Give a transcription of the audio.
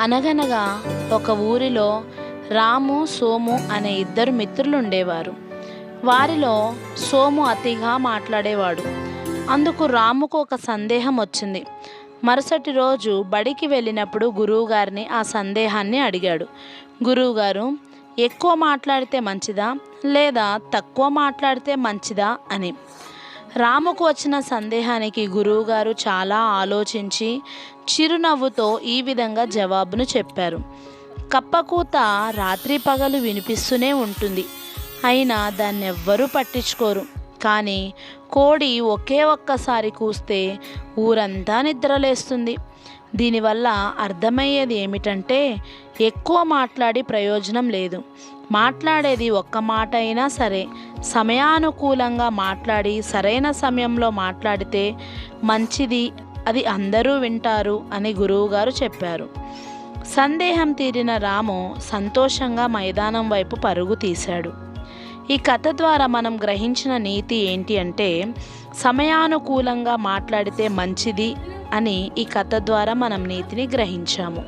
అనగనగా ఒక ఊరిలో రాము సోము అనే ఇద్దరు మిత్రులు ఉండేవారు వారిలో సోము అతిగా మాట్లాడేవాడు. అందుకు రాముకు ఒక సందేహం వచ్చింది. మరుసటి రోజు బడికి వెళ్ళినప్పుడు గురువుగారిని ఆ సందేహాన్ని అడిగాడు. గురువుగారు ఎక్కువ మాట్లాడితే మంచిదా? లేదా తక్కువ మాట్లాడితే మంచిదా? అని. రాముకు వచ్చిన సందేహానికి గురువుగారు చాలా ఆలోచించి చిరునవ్వుతో ఈ విధంగా జవాబును చెప్పారు. కప్పకూత రాత్రి పగలు వినిపిస్తూనే ఉంటుంది. అయినా దాన్ని ఎవ్వరూ పట్టించుకోరు. కానీ కోడి ఒకే ఒక్కసారి కూస్తే ఊరంతా నిద్రలేస్తుంది. దీనివల్ల అర్థమయ్యేది ఏమిటంటే ఎక్కువ మాట్లాడి ప్రయోజనం లేదు. మాట్లాడేది ఒక్క మాట అయినా సరే సమయానుకూలంగా మాట్లాడి సరైన సమయంలో మాట్లాడితే మంచిది అది అందరూ వింటారు అని గురువుగారు చెప్పారు. సందేహం తీరిన రాము సంతోషంగా మైదానం వైపు పరుగు తీశాడు. ఈ కథ ద్వారా మనం గ్రహించిన నీతి ఏంటి అంటే సమయానుకూలంగా మాట్లాడితే మంచిది అని ఈ కథ ద్వారా మనం నీతిని గ్రహించాము.